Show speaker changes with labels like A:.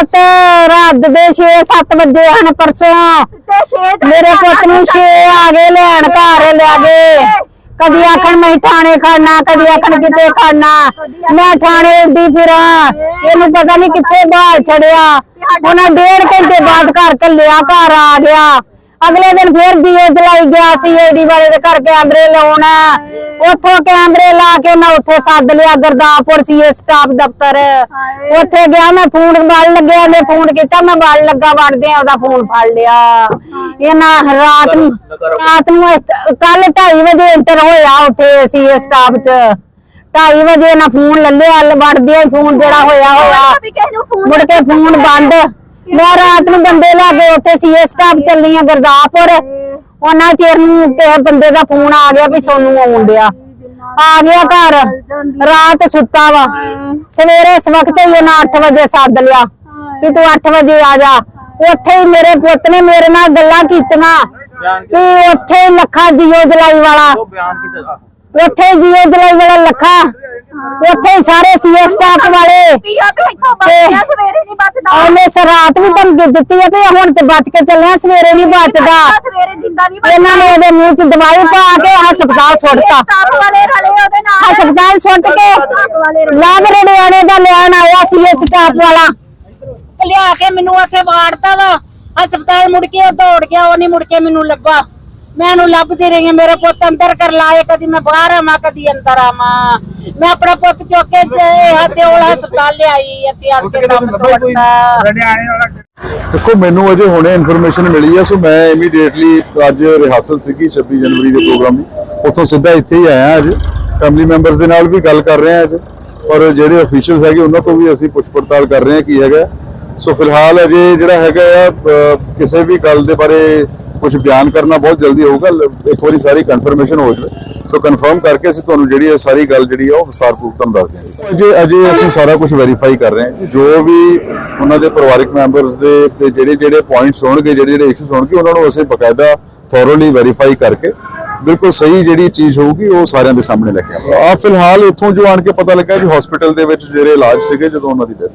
A: ਪੁੱਤ ਰਾਤ ਦੇ 6-7 ਵਜੇ ਹਨ ਪਰਸੋਂ।
B: ਤੇ
A: ਮੇਰੇ ਪੁੱਤ ਨੂੰ 6 ਆ ਗਏ ਲੈਣ ਘਰ ਲਿਆ ਗਏ। ਕਦੀ ਆਖਣ ਮੈਂ ਥਾਣੇ ਖੜਨਾ ਕਦੀ ਆਖਣ ਕਿਤੇ ਖੜਨਾ। ਮੈਂ ਥਾਣੇ ਉੱਡੀ ਫਿਰਾਂ। ਇਹਨੂੰ ਪਤਾ ਨਹੀਂ ਕਿੱਥੇ ਬਾਹਰ ਛੜਿਆ। ਉਹਨਾਂ ਡੇਢ ਘੰਟੇ ਬਾਅਦ ਘਰ ਕੱਲਿਆ ਘਰ ਆ ਗਿਆ। ਅਗਲੇ ਦਿਨ ਫਿਰ ਦੀਏ ਜਲਾਈ ਗਿਆ ਸੀ ਏਡੀ ਵਾਲੇ ਦੇ ਘਰ ਕੈਮਰੇ ਲਾਉਣ। ਉੱਥੋਂ ਕੈਮਰੇ ਲਾ ਕੇ ਮੈਂ ਉੱਥੇ ਸੱਦ ਲਿਆ ਗੁਰਦਾਸਪੁਰ ਸੀਏ ਸਟਾਫ ਦਫ਼ਤਰ। ਉੱਥੇ ਗਿਆ ਮੈਂ ਫੋਨ ਵੱਲ ਲੱਗਿਆ ਨੇ ਫੋਨ ਕੀਤਾ ਮੈਂ ਵੱਲ ਲੱਗਾ ਵੜਦੇ ਉਹਦਾ ਫੋਨ ਫੜ ਲਿਆ। ਇਹਨਾਂ ਰਾਤ ਨੂੰ ਰਾਤ ਨੂੰ ਕੱਲ 2:30 ਵਜੇ ਇੰਟਰ ਹੋਇਆ ਉੱਥੇ ਸੀਏ ਸਟਾਫ ਚ। 2:30 ਵਜੇ ਨਾ ਫੋਨ ਲੱਲਿਆ ਵੜਦੇ ਫੋਨ ਜਿਹੜਾ ਹੋਇਆ ਹੋਇਆ।
B: ਵੀ ਕਿਸੇ ਨੂੰ ਫੋਨ
A: ਮੁੜ ਕੇ ਫੋਨ ਬੰਦ। ਮੈਂ ਰਾਤ ਨੂੰ ਉੱਥੇ ਸੀਏ ਸਟਾਫ ਚੱਲੀ ਆ ਗੁਰਦਾਸਪੁਰ। ਉਹਨਾਂ ਚਿਰ ਨੂੰ ਕਿਸੇ ਬੰਦੇ ਦਾ ਫੋਨ ਆ ਗਿਆ ਵੀ ਸੋਨੂੰ ਆਉਣ ਡਿਆ। ਆ ਗਿਆ ਘਰ। ਰਾਤ ਸੁੱਤਾ ਵਾ। ਸਵੇਰੇ ਇਸ ਵਕਤ ਹੀ ਉਹਨਾਂ 8 ਵਜੇ ਸੱਦ ਲਿਆ ਕਿ ਤੂੰ 8 ਵਜੇ ਆ ਜਾ। ਉੱਥੇ ਹੀ ਮੇਰੇ ਪੁੱਤ ਨੇ ਮੇਰੇ ਨਾਲ ਗੱਲਾਂ ਕੀਤੀਆਂ ਕਿ ਉੱਥੇ ਲੱਖਾ ਜੀਓ ਜਲਾਈ ਵਾਲਾ ਉੱਥੇ ਜੀਓ ਜਲਾਈ ਵਾਲਾ ਲੱਖਾ ਉੱਥੇ ਹੀ ਸਾਰੇ ਸੀਏ ਸਟਾਫ ਵਾਲੇ।
B: ਕੀ ਆ ਵੀ ਇੱਥੋਂ ਬਚਿਆ ਸਵੇਰੇ ਨਹੀਂ ਬਚਦਾ।
A: ਉਹਨੇ ਸਰਾਤ ਵੀ ਧਮਕੀ ਦਿੱਤੀ ਹੈ ਵੀ ਹੁਣ ਤੇ ਬਚ ਕੇ ਚੱਲਿਆ ਸਵੇਰੇ ਨਹੀਂ ਬਚਦਾ।
B: ਸਵੇਰੇ ਜਿੰਦਾ ਨਹੀਂ
A: ਇਹਨਾਂ ਨੇ ਉਹਦੇ ਮੂੰਹ 'ਚ ਦਵਾਈ ਪਾ ਕੇ ਹਸਪਤਾਲ
B: ਨਾਲ।
A: ਹਸਪਤਾਲ ਸੁੱਟ ਕੇ ਲਾਭ ਰੜਿਆਣੇ ਦਾ ਲੈਣ ਆਇਆ ਸੀ ਇਹ ਸਟਾਫ ਵਾਲਾ
C: ਲਿਆ ਕੇ ਮੈਨੂੰ ਉੱਥੇ ਵਾੜਤਾ ਵਾ। ਹਸਪਤਾਲ ਮੁੜ ਕੇ ਦੌੜ ਗਿਆ ਉਹ ਨਹੀਂ ਮੁੜ ਕੇ ਮੈਨੂੰ ਲੱਭਾ। ਮੈਂ ਉਹਨੂੰ ਲੱਭਦੀ ਰਹੀ ਹਾਂ। ਪੁੱਤ ਅੰਦਰ ਕਰ ਲਾਏ ਕਦੀ ਮੈਂ ਬਾਹਰ ਆਵਾਂ, ਕਦੀ ਅੰਦਰ ਆਵਾਂ। ਮੈਂ ਆਪਣਾ ਪੁੱਤ ਚੁੱਕ ਕੇ ਹਤਿਓਲ ਹਸਪਤਾਲ ਲਿਆਈ ਅਤੇ ਆ ਕੇ ਦਮ ਤੋੜਤਾ
D: ਦੇਖੋ ਮੈਨੂੰ ਅਜੇ ਹੁਣੇ ਇਨਫੋਰਮੇਸ਼ਨ ਮਿਲੀ ਹੈ ਸੋ ਮੈਂ ਇਮੀਡੀਏਟਲੀ ਅੱਜ ਰਿਹਾਸਲ ਸੀਗੀ 26 ਜਨਵਰੀ ਦੇ ਪ੍ਰੋਗਰਾਮ ਦੀ। ਉੱਥੋਂ ਸਿੱਧਾ ਇੱਥੇ ਹੀ ਆਇਆ ਅੱਜ। ਫੈਮਿਲੀ ਮੈਂਬਰਸ ਦੇ ਨਾਲ ਵੀ ਗੱਲ ਕਰ ਰਹੇ ਹਾਂ ਅੱਜ। ਔਰ ਜਿਹੜੇ ਅਫੀਸ਼ੀਅਲਸ ਹੈਗੇ, ਉਹਨਾਂ ਤੋਂ ਵੀ ਅਸੀਂ ਪੁੱਛ ਪੜਤਾਲ ਕਰ ਰਹੇ ਹਾਂ ਕੀ ਹੈਗਾ। ਸੋ ਫਿਲਹਾਲ ਅਜੇ ਜਿਹੜਾ ਹੈਗਾ ਆ ਕਿਸੇ ਵੀ ਗੱਲ ਦੇ ਬਾਰੇ ਕੁਝ ਬਿਆਨ ਕਰਨਾ ਬਹੁਤ ਜਲਦੀ ਹੋਊਗਾ, ਲ- ਇੱਕ ਵਾਰੀ ਸਾਰੀ ਕਨਫਰਮੇਸ਼ਨ ਹੋ ਜਾਵੇ। ਸੋ ਕਨਫਰਮ ਕਰਕੇ ਅਸੀਂ ਤੁਹਾਨੂੰ ਜਿਹੜੀ ਇਹ ਸਾਰੀ ਗੱਲ ਜਿਹੜੀ ਆ, ਉਹ ਵਿਸਤਾਰਪੂਰਵਕ ਤੁਹਾਨੂੰ ਦੱਸ ਦਿਆਂਗੇ। ਅਜੇ ਅਜੇ ਅਸੀਂ ਸਾਰਾ ਕੁਝ ਵੈਰੀਫਾਈ ਕਰ ਰਹੇ ਹਾਂ ਜੋ ਵੀ ਉਹਨਾਂ ਦੇ ਪਰਿਵਾਰਕ ਮੈਂਬਰਸ ਦੇ, ਤੇ ਜਿਹੜੇ ਜਿਹੜੇ ਪੁਆਇੰਟਸ ਹੋਣਗੇ, ਜਿਹੜੇ ਜਿਹੜੇ ਇਸ਼ੂਸ ਹੋਣਗੇ, ਉਹਨਾਂ ਨੂੰ ਅਸੀਂ ਬਕਾਇਦਾ ਥੋਰੋਲੀ ਵੈਰੀਫਾਈ ਕਰਕੇ ਬਿਲਕੁਲ ਸਹੀ ਜਿਹੜੀ ਚੀਜ਼ ਹੋਊਗੀ, ਉਹ ਸਾਰਿਆਂ ਦੇ ਸਾਹਮਣੇ ਲੈ ਕੇ ਆਵਾਂਗੇ। ਆ ਫਿਲਹਾਲ ਇੱਥੋਂ ਜੋ ਆਣ ਕੇ ਪਤਾ ਲੱਗਾ ਕਿ ਹਸਪੀਟਲ ਦੇ ਵਿੱਚ ਜਿਹੜੇ ਇਲਾਜ ਸੀਗੇ, ਜਦੋਂ ਉਹਨਾਂ ਦੀ ਡੈਥ